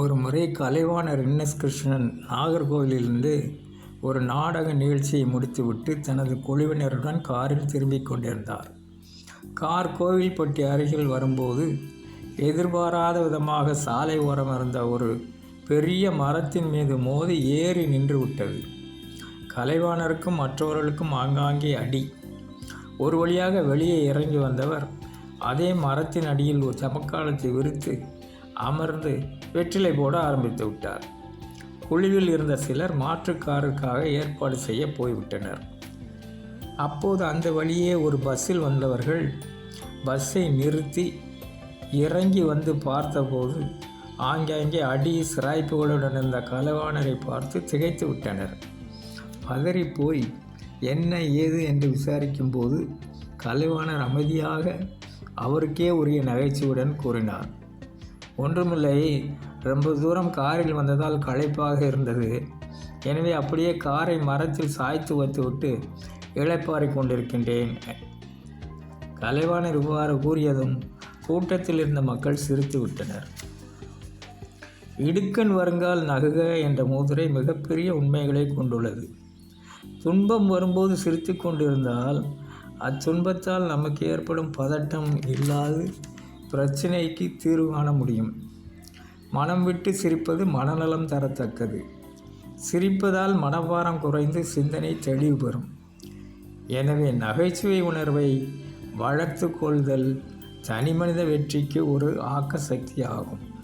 ஒரு முறை கலைவாணர் என்எஸ் கிருஷ்ணன் நாகர்கோவிலிருந்து ஒரு நாடக நிகழ்ச்சியை முடித்துவிட்டு தனது குழுவினருடன் காரில் திரும்பிக் கொண்டிருந்தார். கார் கோவில்பட்டி அருகில் வரும்போது எதிர்பாராத விதமாக சாலை ஓரம் இருந்த ஒரு பெரிய மரத்தின் மீது மோதி ஏறி நின்று விட்டது. கலைவாணருக்கும் மற்றவர்களுக்கும் ஆங்காங்கே அடி. ஒரு வழியாக வெளியே இறங்கி வந்தவர் அதே மரத்தின் அடியில் ஒரு சமக்காலத்தை விரித்து அமர்ந்து வெற்றிலை போட ஆரம்பித்து விட்டார். குழுவில் இருந்த சிலர் மாற்றுக்காருக்காக ஏற்பாடு செய்ய போய்விட்டனர். அப்போது அந்த வழியே ஒரு பஸ்ஸில் வந்தவர்கள் பஸ்ஸை நிறுத்தி இறங்கி வந்து பார்த்தபோது ஆங்காங்கே அடி சிராய்ப்புகளுடன் இருந்த கலவாணரை பார்த்து திகைத்து விட்டனர். பதறி போய் என்ன ஏது? என்று விசாரிக்கும்போது கலைவாணர் அமைதியாக அவருக்கே உரிய நகைச்சுவுடன் கூறினார். ஒன்றுமில்லை. ரொம்ப தூரம் காரில் வந்ததால் களைப்பாக இருந்தது. எனவே அப்படியே காரை மரத்தில் சாய்த்து வைத்துவிட்டு இளைப்பாறிக் கொண்டிருக்கின்றேன். கலைவாணர் இவ்வாறு கூறியதும் கூட்டத்தில் இருந்த மக்கள் சிரித்து விட்டனர். இடுக்கன் வருங்கால் நகுக என்ற மூதுரை மிகப்பெரிய உண்மைகளை கொண்டுள்ளது. துன்பம் வரும்போது சிரித்து கொண்டிருந்தால் அத்துன்பத்தால் நமக்கு ஏற்படும் பதட்டம் இல்லாது பிரச்சனைக்கு தீர்வு காண முடியும். மனம் விட்டு சிரிப்பது மனநலம் தரத்தக்கது. சிரிப்பதால் மனபாரம் குறைந்து சிந்தனை தெளிவு பெறும். எனவே நகைச்சுவை உணர்வை வளர்த்து கொள்தல் தனிமனித வெற்றிக்கு ஒரு ஆக்க சக்தி ஆகும்